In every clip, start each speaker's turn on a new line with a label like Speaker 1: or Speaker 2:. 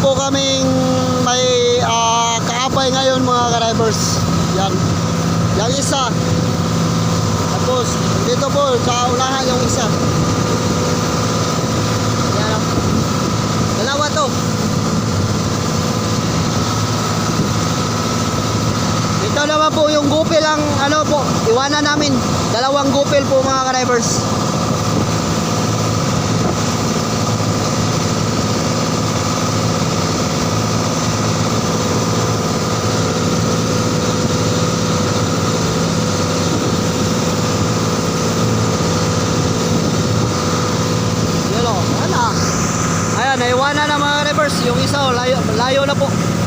Speaker 1: po kaming may ah, kaapay ngayon mga ka-drivers. Yan. Yang isa. Tapos, dito po, sa unahan yung isa. Yan. Dalawa to. Ito naman po yung gupil ang ano po, iwanan namin. Dalawang gupil po mga ka-drivers. Yan o, wala. Ayan, naiwanan na mga reverse. Yung isa, oh, layo, layo na po.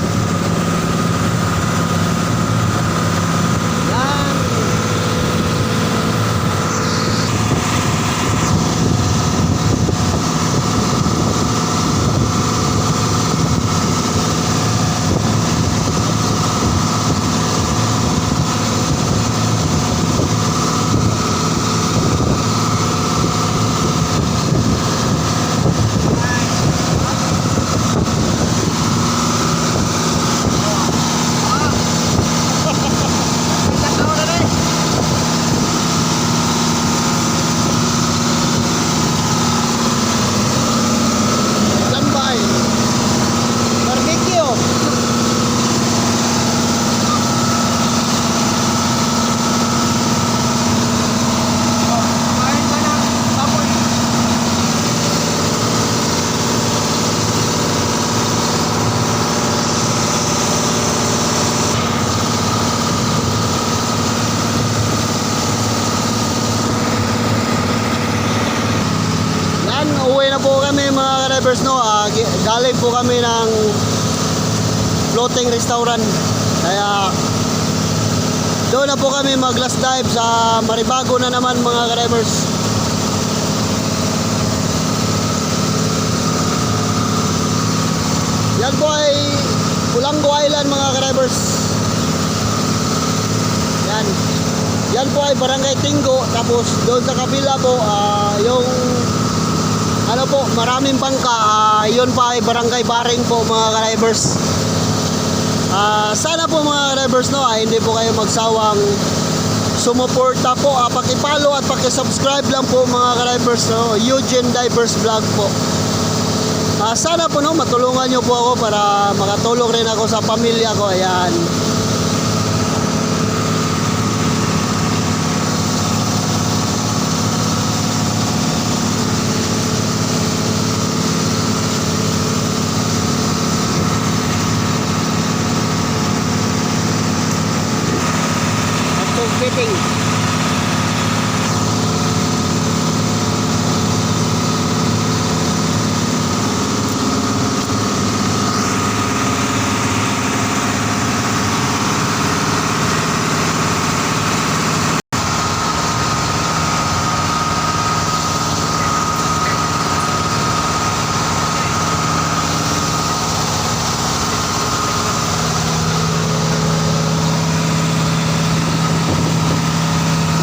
Speaker 1: Yan, uwi na po kami mga ka-drivers no. Gi- galing po kami ng floating restaurant. Kaya doon na po kami mag last dive sa Maribago na naman mga ka-drivers. Yan po ay Pulango Island mga ka-drivers. Yan. Yan po ay Barangay Tinggo. Tapos doon sa kabila po, ah, yung ano po, maraming bangka. ah, yun pa ay Barangay Baring po mga ka-drivers. Ah, sana po mga drivers no, ay hindi po kayo magsawang sumuporta po, ah, paki-follow at paki-subscribe lang po mga ka-drivers no, Eugene Divers Vlog po. Ah, sana po no, matulungan niyo po ako para makatulong rin ako sa pamilya ko. Ayan. At fitting.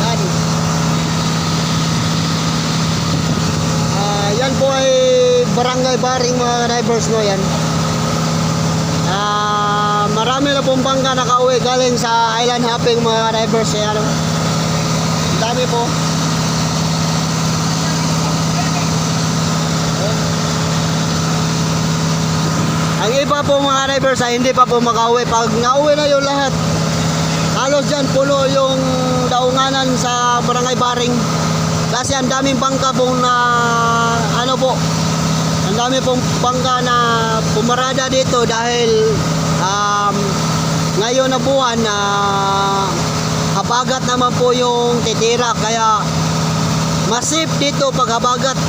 Speaker 1: Yan. Ah, yan po ay barangay baring mga drivers no yan. Ah, marami na pong bangka nakauwi galing sa island hopping mga drivers yan. Ano. Ang dami po. Ang iba po mga drivers ay hindi pa po makauwi. Pag nauwi na yung lahat, halos dyan puno yung daunganan sa barangay Baring. Kasi ang daming bangka pong na ano po, dami pong bangka na pumarada dito dahil um, ngayon na buwan na habagat naman po yung titira. Kaya masip dito pag habagat.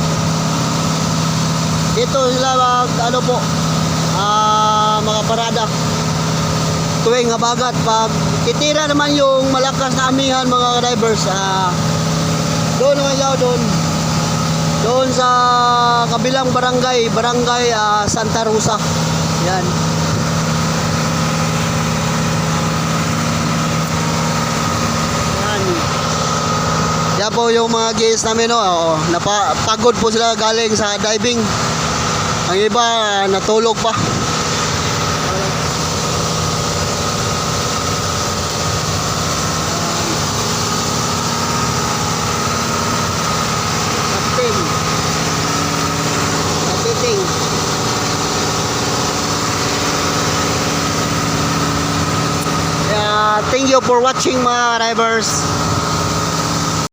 Speaker 1: Dito sila mag, ano po, ah mga parada. Tuwing habagat pag titira naman yung malakas na amihan mga drivers ah doon yaw doon doon sa kabilang barangay barangay ah, Santa Rosa. Yan. Yan. Yan po yung mga guys namin no? Oh, napagod po sila galing sa diving. Ang iba natulog pa thank you for watching mga drivers.